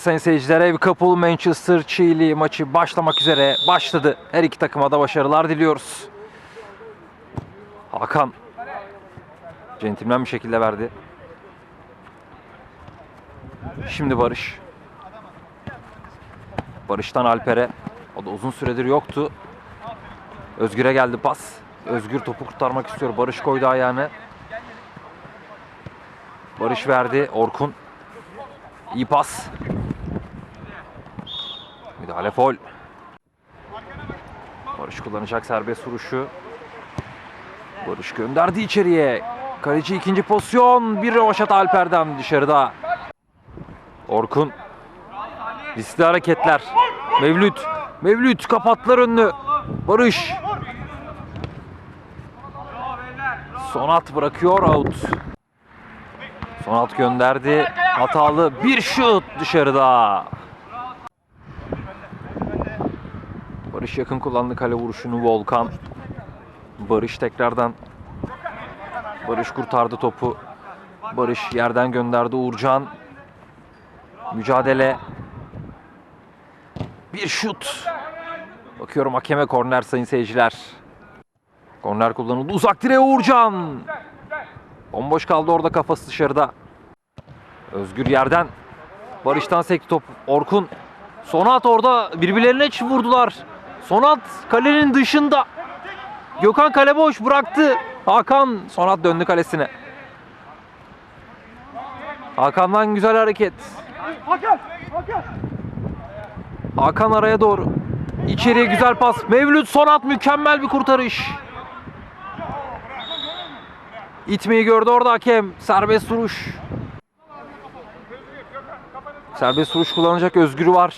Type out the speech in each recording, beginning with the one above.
Evet sayın seyirciler ev kapılı Manchester Chile maçı başlamak üzere başladı. Her iki takıma da başarılar diliyoruz. Hakan centilmen bir şekilde verdi. Şimdi Barış. Barış'tan Alper'e. O da uzun süredir yoktu. Özgür'e geldi pas. Özgür topu kurtarmak istiyor. Barış koydu ayağını. Barış verdi. Orkun. İyi pas. Müdahale foul. Barış kullanacak serbest vuruşu. Barış gönderdi içeriye. Kaleci ikinci pozisyon. Bir rövaşat Alper'den dışarıda. Orkun. Riskli hareketler. Mevlüt. Mevlüt kapattılar önünü. Barış. Sonat bırakıyor out. Sonat gönderdi. Hatalı bir şut dışarıda. Barış yakın kullandı kale vuruşunu Volkan. Barış tekrardan. Barış kurtardı topu. Barış yerden gönderdi Uğurcan. Mücadele. Bir şut. Bakıyorum hakeme korner sayın seyirciler. Korner kullanıldı. Uzak direğe Uğurcan. Bomboş kaldı orada kafası dışarıda. Özgür yerden. Barış'tan sekti top. Orkun. Sonat orada birbirlerine vurdular. Sonat kalenin dışında. Gökhan kale boş bıraktı. Hakan Sonat döndü kalesine. Hakan'dan güzel hareket. Hakan araya doğru. İçeriye güzel pas. Mevlüt Sonat mükemmel bir kurtarış. İtmeyi gördü orada hakem. Serbest vuruş. Serbest vuruş kullanacak Özgür var.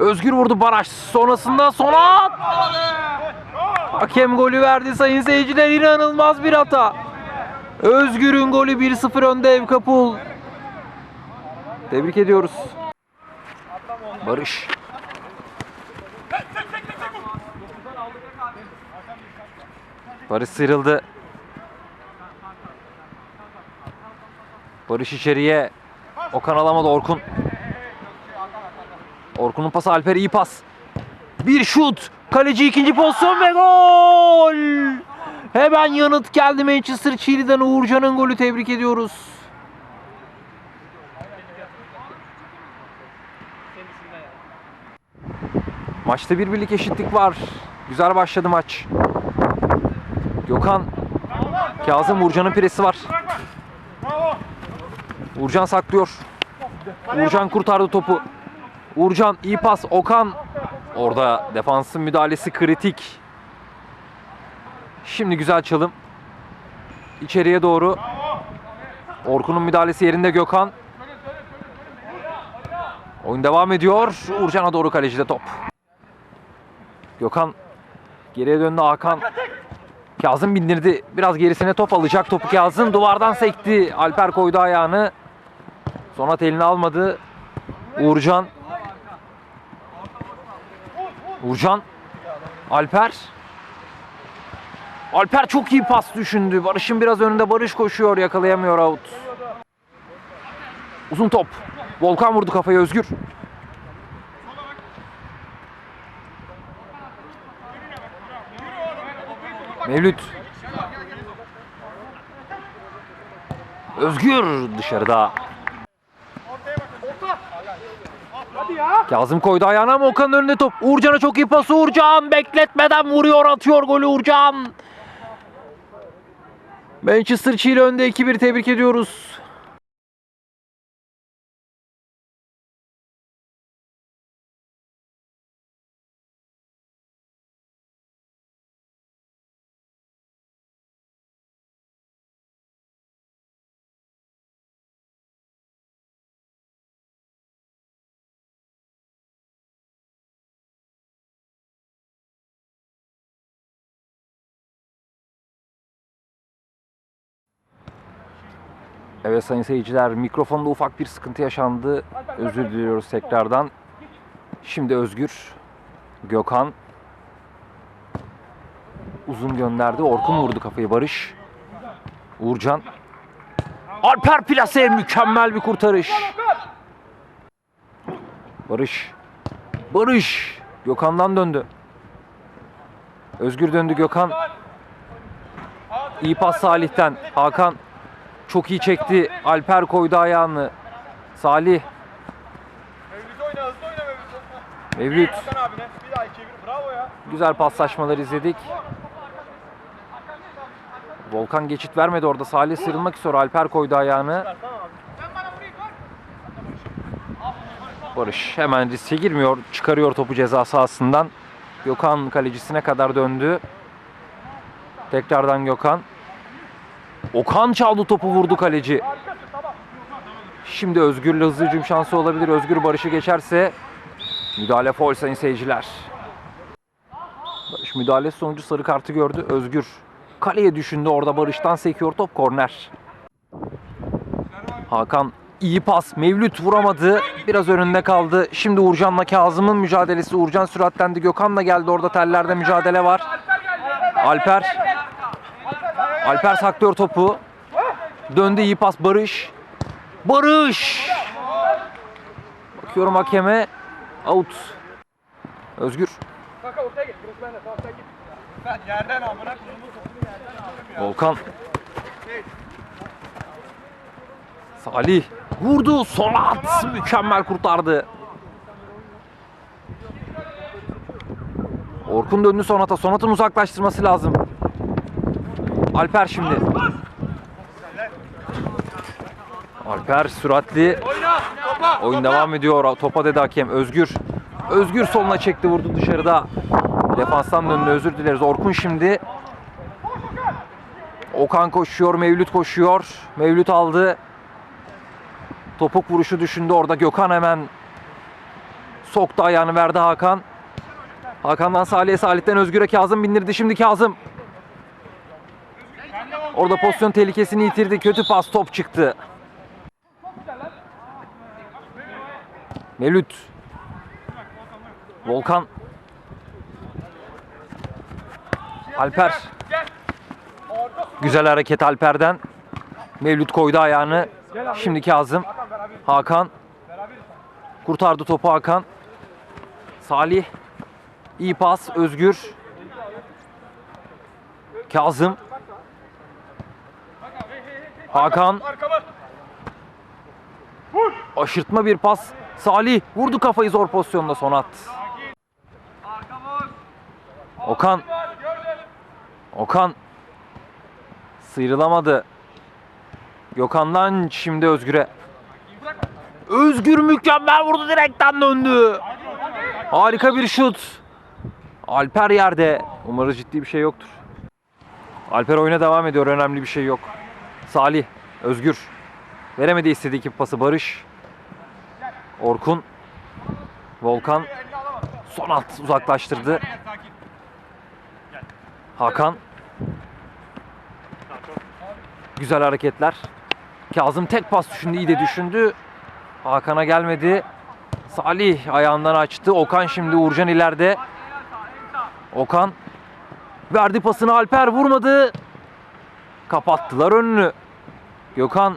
Özgür vurdu baraj. Sonrasında Sonat. Hakem golü verdi sayın seyirciler. İnanılmaz bir hata. Özgür'ün golü 1-0 önde ev kapul. Tebrik ediyoruz. Barış. Barış sıyrıldı. Barış içeriye. Okan alamadı Orkun. Orkun'un pası Alper iyi pas. Bir şut. Kaleci ikinci pozisyon ve gol. Hemen yanıt geldi Manchester Chile'den Uğurcan'ın golü tebrik ediyoruz. Maçta bir birlik eşitlik var. Güzel başladı maç. Gökhan Kazım Uğurcan'ın piresi var. Uğurcan saklıyor. Uğurcan kurtardı topu. Uğurcan iyi pas. Okan orada defansın müdahalesi kritik. Şimdi güzel çalım. İçeriye doğru. Orkun'un müdahalesi yerinde Gökhan. Oyun devam ediyor. Uğurcan'a doğru kalecide top. Gökhan geriye döndü Hakan. Kazım bindirdi. Biraz gerisine top alacak. Topu Kazım duvardan sekti. Alper koydu ayağını. Sonat elini almadı. Uğurcan. Uğurcan. Alper. Alper çok iyi pas düşündü. Barış'ın biraz önünde. Barış koşuyor. Yakalayamıyor out. Uzun top. Volkan vurdu kafayı Özgür. Mevlüt. Özgür dışarıda. Kazım koydu ayağına ama Okan'ın önünde top. Uğurcan'a çok iyi pas. Uğurcan bekletmeden vuruyor atıyor golü Uğurcan. Manchester Chile önde 2-1 tebrik ediyoruz. Evet sayın seyirciler mikrofonda ufak bir sıkıntı yaşandı. Özür diliyoruz tekrardan. Şimdi Özgür, Gökhan uzun gönderdi. Orkun vurdu kafayı Barış. Uğurcan. Alper plase mükemmel bir kurtarış. Barış. Barış. Gökhan'dan döndü. Özgür döndü Gökhan. İyi pas Salih'ten. Hakan çok iyi çekti. Alper koydu ayağını. Salih. Mevlüt oyna hızlı oyna Mevlüt. Mevlüt. Hakan abine. Bir daha bir. Bravo ya. Güzel paslaşmalar izledik. Volkan geçit vermedi orada. Salih sıyrılmak istiyor. Alper koydu ayağını. Barış hemen riske girmiyor. Çıkarıyor topu ceza sahasından. Gökhan kalecisine kadar döndü. Tekrardan Gökhan. Okan çaldı topu vurdu kaleci. Şimdi Özgür'le hızlı hücum şansı olabilir. Özgür Barış'ı geçerse müdahale foul sayın seyirciler. Barış müdahale sonucu sarı kartı gördü. Özgür kaleye düşündü. Orada Barış'tan sekiyor top korner. Hakan iyi pas. Mevlüt vuramadı. Biraz önünde kaldı. Şimdi Uğurcan'la Kazım'ın mücadelesi. Uğurcan süratlendi. Gökhan da geldi. Orada tellerde mücadele var. Alper. Alper saklıyor topu. Döndü iyi pas Barış. Barış. Bakıyorum hakeme. Out. Özgür. Volkan. Salih vurdu. Sonat mükemmel kurtardı. Orkun döndü Sonat'a. Sonat'ın uzaklaştırması lazım. Alper şimdi. Alper süratli. Oyun devam ediyor. Topa dedi hakem. Özgür. Özgür soluna çekti vurdu dışarıda. Defanstan döndü özür dileriz. Orkun şimdi. Okan koşuyor. Mevlüt koşuyor. Mevlüt aldı. Topuk vuruşu düşündü orada. Gökhan hemen soktu ayağını verdi Hakan. Hakan'dan Salih'e, Salih'ten Özgür'e Kazım bindirdi. Şimdi Kazım. Orada pozisyon tehlikesini yitirdi. Kötü pas top çıktı. Mevlüt. Volkan. Alper. Güzel hareket Alper'den. Mevlüt koydu ayağını. Şimdi Kazım. Hakan. Kurtardı topu Hakan. Salih. İyi pas. Özgür. Kazım. Hakan. Aşırtma bir pas. Salih vurdu kafayı zor pozisyonda Sonat. Okan. Okan. Sıyrılamadı. Gökhan'dan şimdi Özgür'e. Özgür mükemmel vurdu direkten döndü. Harika bir şut. Alper yerde. Umarız ciddi bir şey yoktur. Alper oyuna devam ediyor. Önemli bir şey yok. Salih. Özgür. Veremedi istediği iki pası Barış. Orkun. Volkan. Son at uzaklaştırdı. Hakan. Güzel hareketler. Kazım tek pas düşündü, iyi de düşündü. Hakan'a gelmedi. Salih ayağından açtı. Okan şimdi Uğurcan ileride. Okan verdi pasını Alper vurmadı. Kapattılar önünü. Gökhan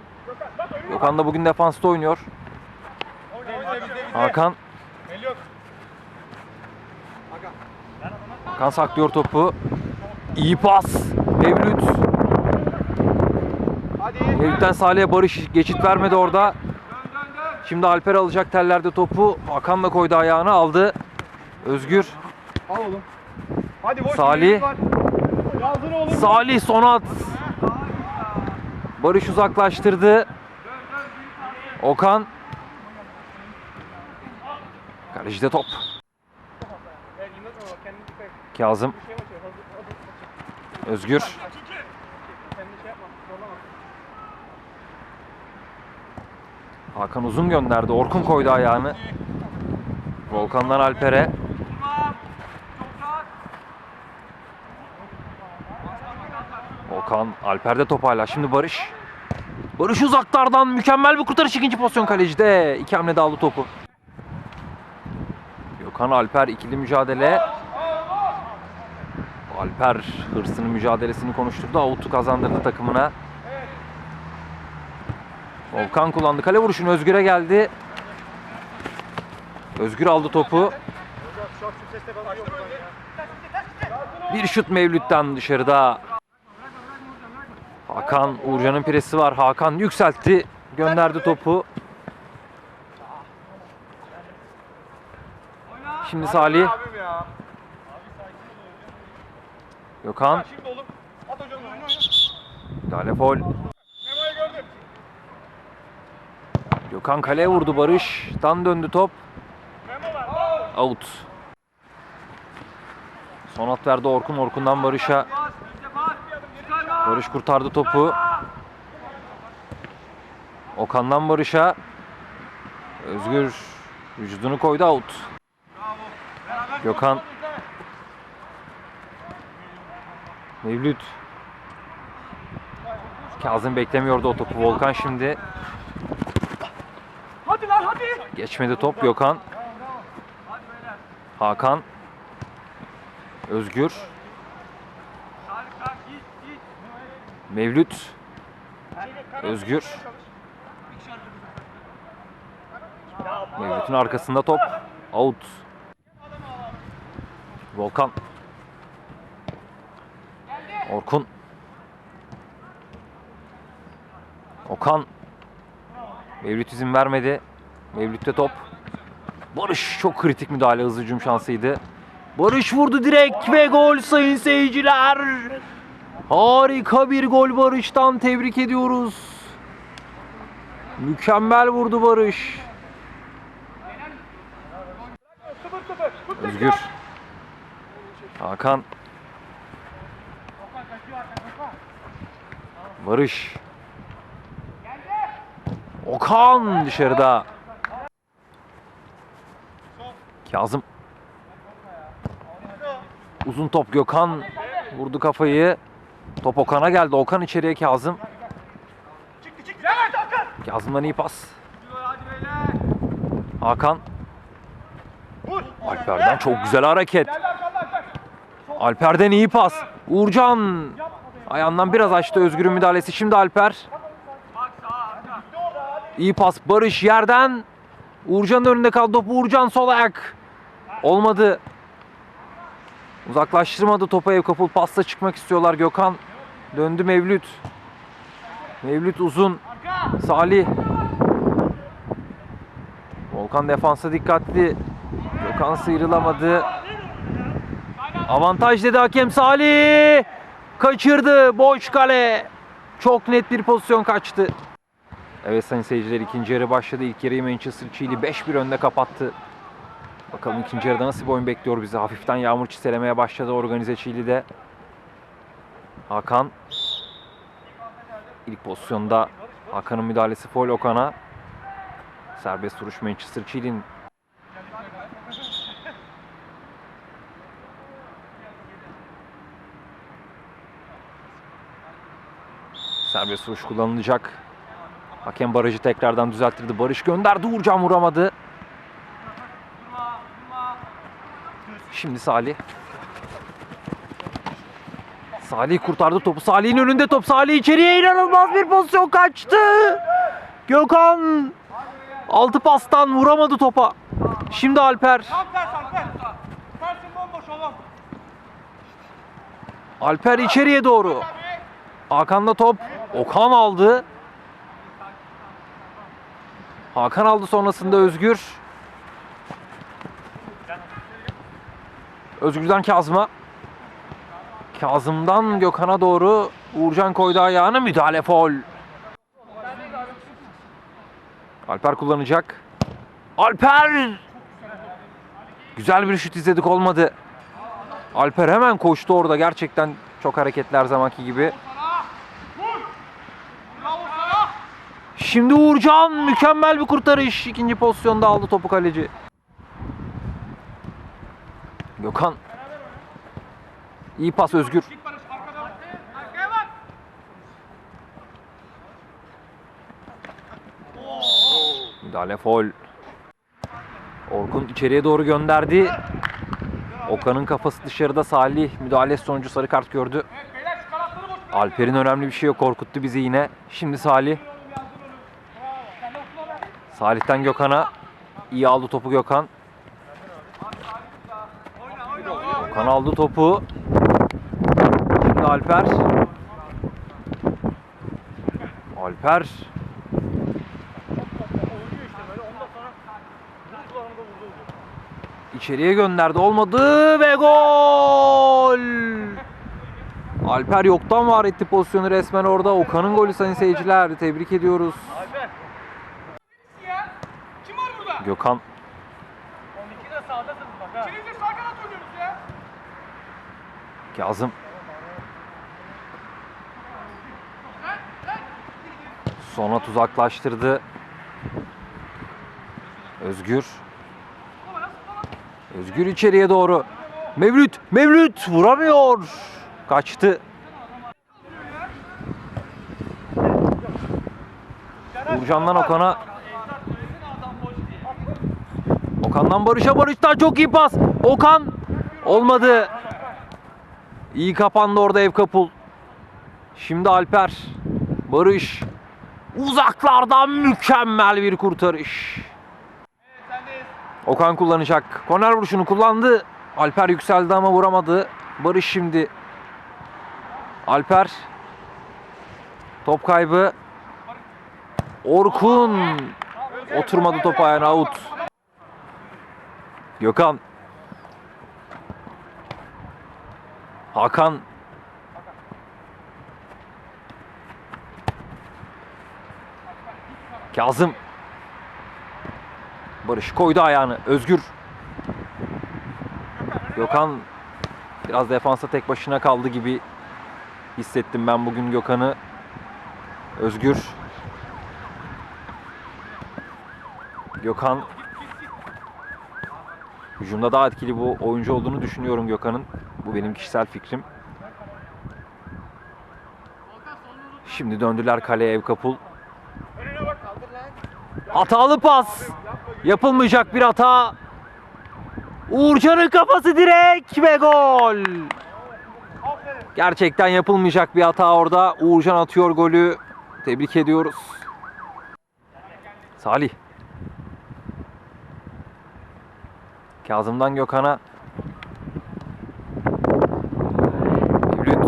Gökhan da bugün defansta oynuyor. Hakan. Hakan saklıyor topu. İyi pas. Mevlüt. Mevlüt'ten Salih'e Barış geçit vermedi orada. Şimdi Alper alacak tellerde topu. Hakan da koydu ayağını aldı. Özgür. Al oğlum. Hadi boş Salih. Salih Sonat. Barış uzaklaştırdı. Okan. Kalecide top. Kazım. Özgür. Hakan uzun gönderdi. Orkun koydu ayağını. Volkan'dan Alper'e. Volkan Alper'de top hala. Şimdi Barış. Barış uzaklardan mükemmel bir kurtarış ikinci pozisyon kalecide. İki hamle aldı topu. Gökhan Alper ikili mücadele. Alper hırsını mücadelesini konuşturdu. Avut'u kazandırdı takımına. Volkan kullandı. Kale vuruşunu Özgür'e geldi. Özgür aldı topu. Bir şut Mevlüt'ten dışarıda. Hakan Uğurcan'ın presi var. Hakan yükseltti. Gönderdi topu. Şimdi Salih. Gökhan. Müdahale gördüm. Gökhan kaleye vurdu Barış'tan döndü top. Out. Son at verdi Orkun. Orkun'dan Barış'a. Bas. İşte bas. Bir adım geri kayma. Barış kurtardı topu. Okan'dan Barış'a. Özgür vücudunu koydu out. Gökhan. Mevlüt. Kazım beklemiyordu o topu. Volkan şimdi Hadi lan hadi. geçmedi top. Gökhan. Hakan. Özgür. Mevlüt. Özgür. Mevlüt'ün arkasında top. Out. Volkan. Orkun. Okan. Mevlüt izin vermedi. Mevlüt'te top. Barış çok kritik müdahale hızlı hücum şansıydı. Barış vurdu direkt ve gol sayın seyirciler. Harika bir gol Barış'tan tebrik ediyoruz. Mükemmel vurdu Barış. Özgür. Hakan. Barış. Okan dışarıda. Kazım. Uzun top Gökhan vurdu kafayı. Top Okan'a geldi. Okan içeriye Kazım. Kazım'dan iyi pas. Hakan. Alper'den çok güzel hareket. Alper'den iyi pas. Uğurcan. Ayağından biraz açtı Özgür'ün müdahalesi. Şimdi Alper. İyi pas. Barış yerden. Uğurcan'ın önünde kaldı. Top Uğurcan sol ayak. Olmadı. Uzaklaştırmadı topa ev kapılı pasta çıkmak istiyorlar Gökhan. Döndü Mevlüt. Mevlüt uzun. Salih. Volkan defansa dikkatli. Gökhan sıyrılamadı. Avantaj dedi hakem Salih. Kaçırdı. Boş kale. Çok net bir pozisyon kaçtı. Evet sayın seyirciler ikinci yarı başladı. İlk yarıyı Manchester Chile 5-1 önde kapattı. Bakalım ikinci yarıda nasıl bir oyun bekliyor bizi. Hafiften yağmur çiselemeye başladı organize Chile'de. Hakan. İlk pozisyonda Hakan'ın müdahalesi foul Okan'a. Serbest vuruş Manchester Chile'nin. Serbest vuruş kullanılacak. Hakem barajı tekrardan düzelttirdi. Barış gönderdi. Uğurcan vuramadı. Şimdi Salih. Salih kurtardı topu. Salih'in önünde top. Salih içeriye inanılmaz bir pozisyon kaçtı. Gökhan altı pastan vuramadı topa. Şimdi Alper. Alper. İçeriye doğru. Hakan'da top. Okan aldı. Hakan aldı sonrasında Özgür. Özgür'den Kazım'a. Kazım'dan Gökhan'a doğru Uğurcan koydu ayağına müdahale foul. Alper kullanacak. Alper! Güzel bir şut izledik olmadı. Alper hemen koştu orada gerçekten çok hareketler zamanki gibi. Şimdi Uğurcan mükemmel bir kurtarış. İkinci pozisyonda aldı topu kaleci. Gökhan. İyi pas Özgür. Müdahale foul. Orkun içeriye doğru gönderdi. Okan'ın kafası dışarıda Salih müdahale sonucu sarı kart gördü. Alper'in önemli bir şey yok korkuttu bizi yine. Şimdi Salih. Salih'ten Gökhan'a. İyi aldı topu Gökhan. Okan aldı topu. Şimdi Alper. Alper. İçeriye gönderdi. Olmadı ve gol! Alper yoktan var etti pozisyonu resmen orada. Okan'ın golü sayın seyirciler. Tebrik ediyoruz. Alper. Ya. Kim var burada? Gökhan 12'de sağdasınız bak ha. İkiniz de sağ kanat oynuyorsunuz ya. Kazım. Sonat uzaklaştırdı. Özgür. Özgür içeriye doğru. Mevlüt, Mevlüt vuramıyor. Kaçtı. Uğurcan'dan Okan'a. Okan'dan Barış'a, Barış'tan çok iyi pas. Okan olmadı. İyi kapandı orada ev kapul. Şimdi Alper. Barış. Uzaklardan mükemmel bir kurtarış. Okan kullanacak. Korner vuruşunu kullandı. Alper yükseldi ama vuramadı. Barış şimdi. Alper. Top kaybı. Orkun. Oturmadı top ayağına out. Gökhan. Hakan. Kazım. Barış koydu ayağını. Özgür. Gökhan biraz defansa tek başına kaldı gibi hissettim ben bugün Gökhan'ı. Özgür. Gökhan. Hücumda daha etkili bu oyuncu olduğunu düşünüyorum Gökhan'ın. Bu benim kişisel fikrim. Şimdi döndüler kaleye ev kapul. Önüne bak. Kaldır lan. Hatalı pas. Yapılmayacak bir hata. Uğurcan'ın kafası direk ve gol. Gerçekten yapılmayacak bir hata orada. Uğurcan atıyor golü. Tebrik ediyoruz. Salih. Kazım'dan Gökhan'a. Mevlüt.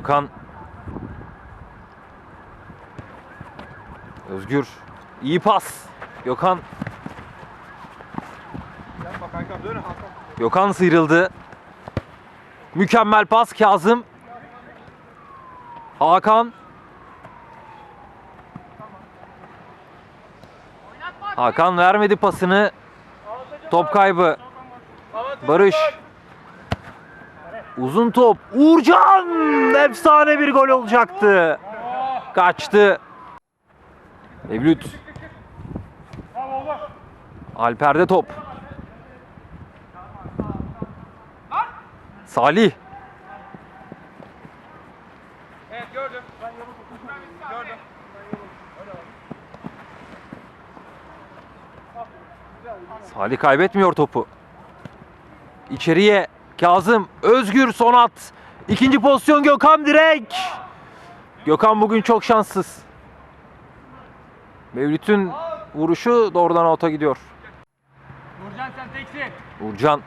Gökhan. Özgür. İyi pas. Gökhan. Gökhan sıyrıldı. Mükemmel pas Kazım. Hakan. Hakan vermedi pasını. Top kaybı. Barış. Uzun top. Uğurcan! Efsane bir gol olacaktı. Kaçtı. Mevlüt. Alper'de top. Salih. Salih kaybetmiyor topu. İçeriye Kazım, Özgür son at. İkinci pozisyon Gökhan direk. Gökhan bugün çok şanssız. Mevlüt'ün vuruşu doğrudan ota gidiyor. Nurcan sen teksin. Uğurcan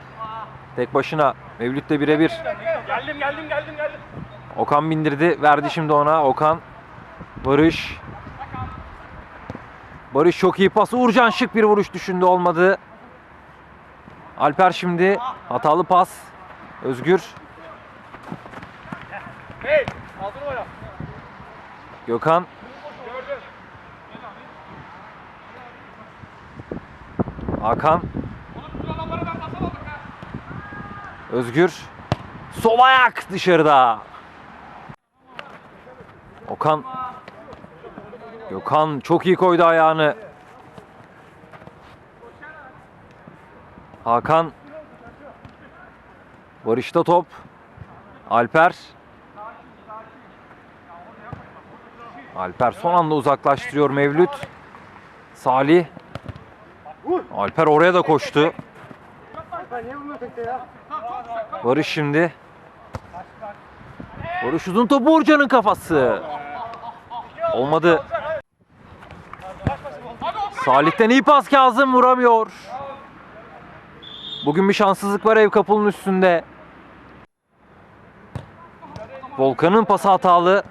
tek başına Mevlüt'le birebir. Geldim geldim geldim geldim. Okan bindirdi. Verdi şimdi ona. Okan. Barış. Barış çok iyi pas. Uğurcan şık bir vuruş düşündü. Olmadı. Alper şimdi. Hatalı pas. Özgür. Hey. Gökhan. Hakan. Özgür. Sol ayak dışarıda. Okan. Gökhan çok iyi koydu ayağını. Hakan. Barış'ta top. Alper. Alper son anda uzaklaştırıyor Mevlüt. Salih. Alper oraya da koştu. Barış şimdi. Barış uzun topu Uğurcan'ın kafası. Olmadı. Salih'ten iyi pas Kazım vuramıyor. Bugün bir şanssızlık var ev kapının üstünde. Volkan'ın pası hatalı.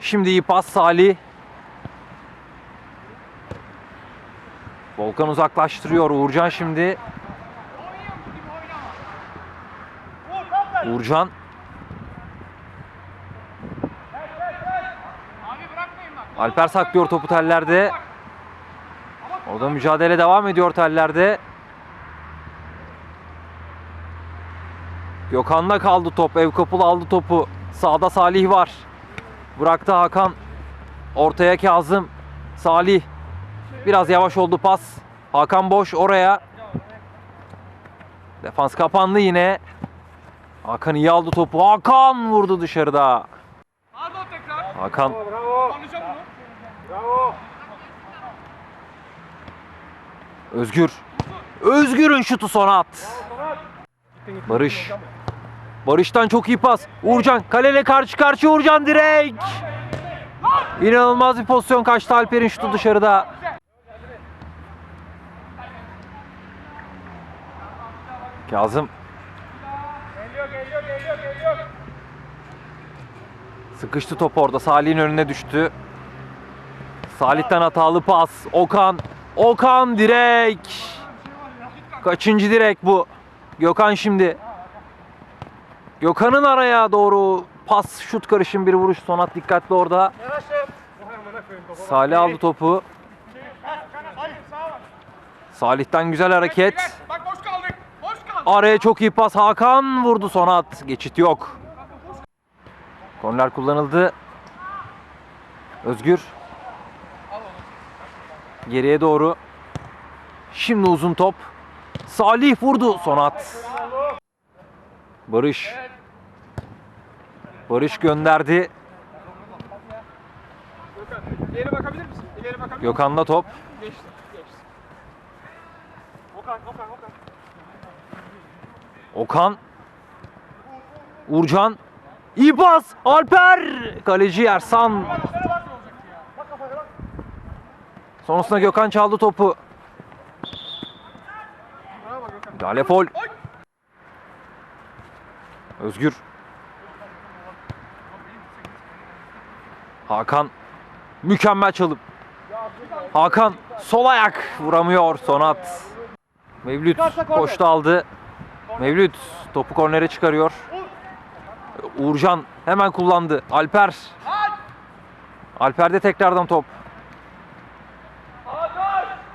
Şimdi iyi pas Salih. Volkan uzaklaştırıyor. Uğurcan şimdi. Uğurcan. Alper saklıyor topu tellerde. Orada mücadele devam ediyor tellerde. Gökhan'da kaldı top. Ev kapılı aldı topu. Sağda Salih var. Bıraktı Hakan. Ortaya Kazım. Salih. Biraz yavaş oldu pas. Hakan boş oraya. Defans kapandı yine. Hakan iyi aldı topu. Hakan vurdu dışarıda. Hakan. Özgür. Özgür'ün şutu sona at. Barış. Barış'tan çok iyi pas. Uğurcan kaleyle karşı karşıya Uğurcan direkt. İnanılmaz bir pozisyon kaçtı Alper'in şutu dışarıda. Kazım sıkıştı top orada. Salih'in önüne düştü. Salih'ten hatalı pas. Okan. Okan direkt. Kaçıncı direkt bu? Gökhan şimdi. Gökhan'ın araya doğru pas şut karışım bir vuruş Sonat dikkatli orada. Salih aldı topu. Salih'ten güzel hareket. Araya çok iyi pas. Hakan vurdu Sonat. Geçit yok. Korner kullanıldı. Özgür. Geriye doğru. Şimdi uzun top. Salih vurdu Sonat. Barış. Barış gönderdi. Gökhan ileri bakabilir misin? İleri bakabilir misin? Gökhan'da top. Geçti. Geçti. Okan Okan Okan. Okan. Urcan. İyi pas. Alper. Kaleci Ersan. Sonrasında Gökhan çaldı topu. Bravo Gökhan. Müdahale fol. Özgür. Hakan. Mükemmel çalım. Hakan sol ayak vuramıyor Sonat. Mevlüt koştu aldı. Mevlüt topu kornere çıkarıyor. Uğurcan hemen kullandı. Alper. Alper'de tekrardan top.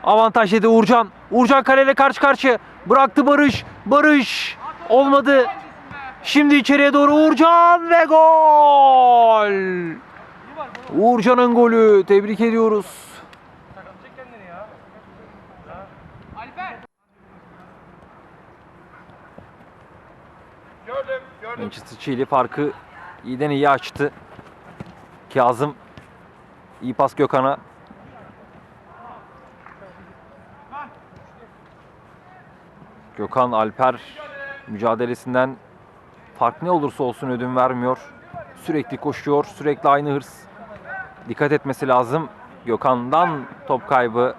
Avantaj yedi Uğurcan. Uğurcan kaleyle karşı karşıya. Bıraktı Barış. Barış. Olmadı. Şimdi içeriye doğru Uğurcan ve gol. Uğurcan'ın golü. Tebrik ediyoruz. Manchester Chile farkı iyiden iyi açtı. Kazım iyi pas Gökhan'a. Gökhan Alper mücadelesinden fark ne olursa olsun ödün vermiyor. Sürekli koşuyor, sürekli aynı hırs. Dikkat etmesi lazım. Gökhan'dan top kaybı.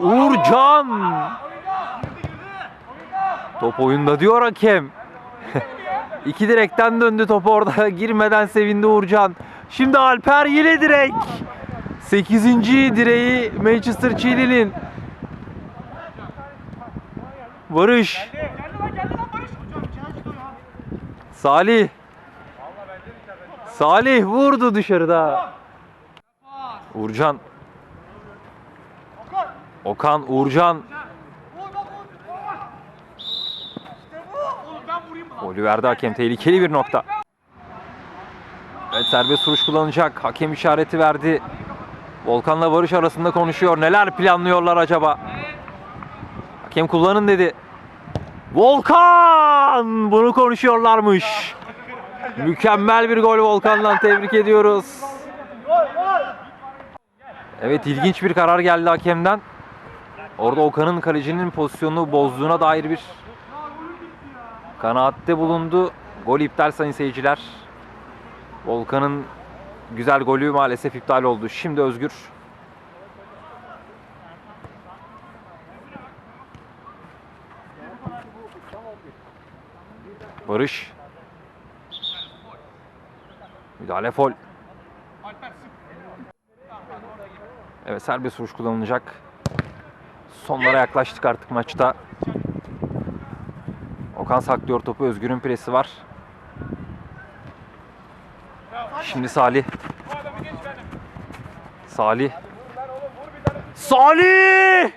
Uğurcan! Top oyunda diyor hakem. İki direkten döndü top orada. Girmeden sevindi Uğurcan. Şimdi Alper yine direk. 8. direği Manchester Chile'nin. Barış. Geldi Salih vurdu dışarıda. Uğurcan. Okan. Mı? Golü verdi hakem. Tehlikeli bir nokta. Evet serbest vuruş kullanacak. Hakem işareti verdi. Volkan'la Barış arasında konuşuyor. Neler planlıyorlar acaba? Hakem kullanın dedi. Volkan! Bunu konuşuyorlarmış. Mükemmel bir gol Volkan'dan tebrik ediyoruz. Evet ilginç bir karar geldi hakemden. Orada Okan'ın kalecinin pozisyonunu bozduğuna dair bir kanaatte bulundu. Gol iptal sayın seyirciler. Volkan'ın güzel golü maalesef iptal oldu. Şimdi Özgür. Barış. Müdahale fol. Evet serbest vuruş kullanılacak. Sonlara yaklaştık artık maçta. Okan saklıyor topu. Özgür'ün presi var. Şimdi Salih. Salih. Salih!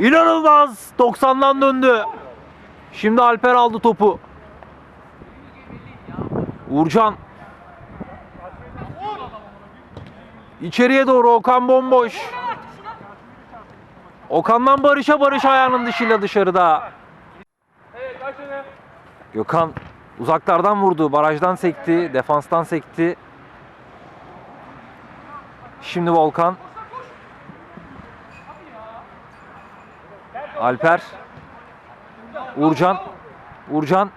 İnanılmaz! 90'dan döndü. Şimdi Alper aldı topu. Uğurcan. İçeriye doğru Okan bomboş. Okan'dan Barış'a Barış ayağının dışıyla dışarıda. Gökhan uzaklardan vurdu. Barajdan sekti. Defanstan sekti. Şimdi Volkan. Alper. Uğurcan. Uğurcan.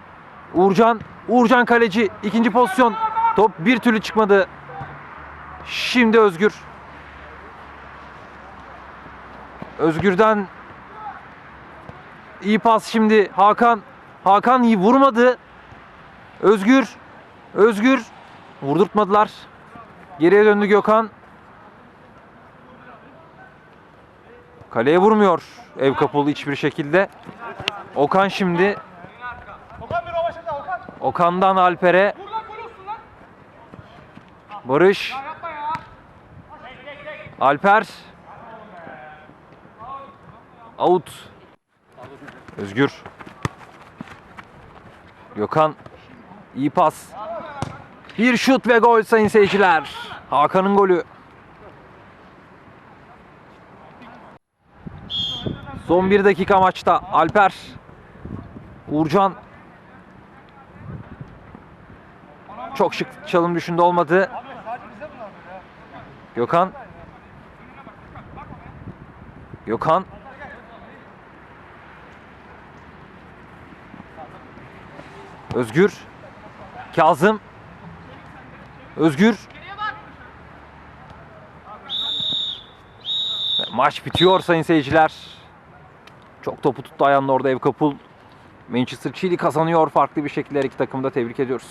Uğurcan. Uğurcan kaleci. İkinci pozisyon. Top bir türlü çıkmadı. Şimdi Özgür. Özgür'den iyi pas şimdi Hakan. Hakan iyi vurmadı. Özgür. Özgür. Vurdurtmadılar. Geriye döndü Gökhan. Kaleye vurmuyor ev kapalı hiçbir şekilde. Okan şimdi. Okan'dan Alper'e. Barış. Alper. Out. Özgür. Gökhan. iyi pas. Bir şut ve gol sayın seyirciler. Hakan'ın golü. Son bir dakika maçta. Alper. Uğurcan. Çok şık çalım düşünde olmadı. Gökhan. Gökhan. Özgür. Kazım. Özgür. Maç bitiyor sayın seyirciler. Çok topu tuttu ayağında orada ev kapul. Manchester City kazanıyor farklı bir şekilde iki takımı da tebrik ediyoruz.